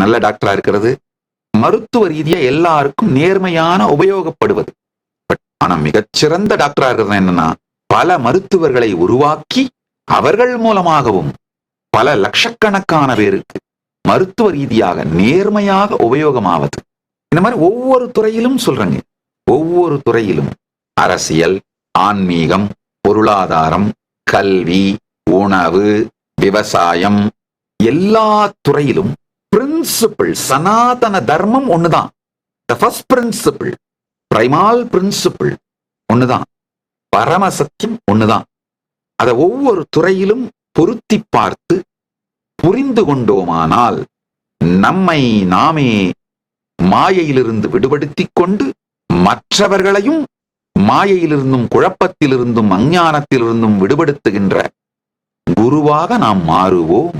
நல்ல டாக்டரா இருக்கிறது. மருத்துவ ரீதியா எல்லாருக்கும் நேர்மையான உபயோகப்படுவது. பட் ஆனா மிகச்சிறந்த டாக்டரா இருக்கிறது என்னன்னா பல மருத்துவர்களை உருவாக்கி அவர்கள் மூலமாகவும் பல லட்சக்கணக்கான பேருக்கு மருத்துவ ரீதியாக நேர்மையாக உபயோகமாவது. இந்த மாதிரி ஒவ்வொரு துறையிலும் சொல்றேங்க. ஒவ்வொரு துறையிலும். அரசியல் ஆன்மீகம் பொருளாதாரம் கல்வி உணவு விவசாயம் எல்லா துறையிலும் பிரின்சிபிள் சனாதன தர்மம் ஒண்ணுதான். The first principle primal principle ஒண்ணுதான். பரம சத்தியம் ஒண்ணுதான். அதை ஒவ்வொரு துறையிலும் பொருத்தி பார்த்து புரிந்து கொண்டோமானால் நம்மை நாமே மாயையிலிருந்து விடுபடுத்திக் கொண்டு மற்றவர்களையும் மாயையிலிருந்தும் குழப்பத்திலிருந்தும் அஞ்ஞானத்திலிருந்தும் விடுபடுத்துகின்ற குருவாக நாம் மாறுவோம்.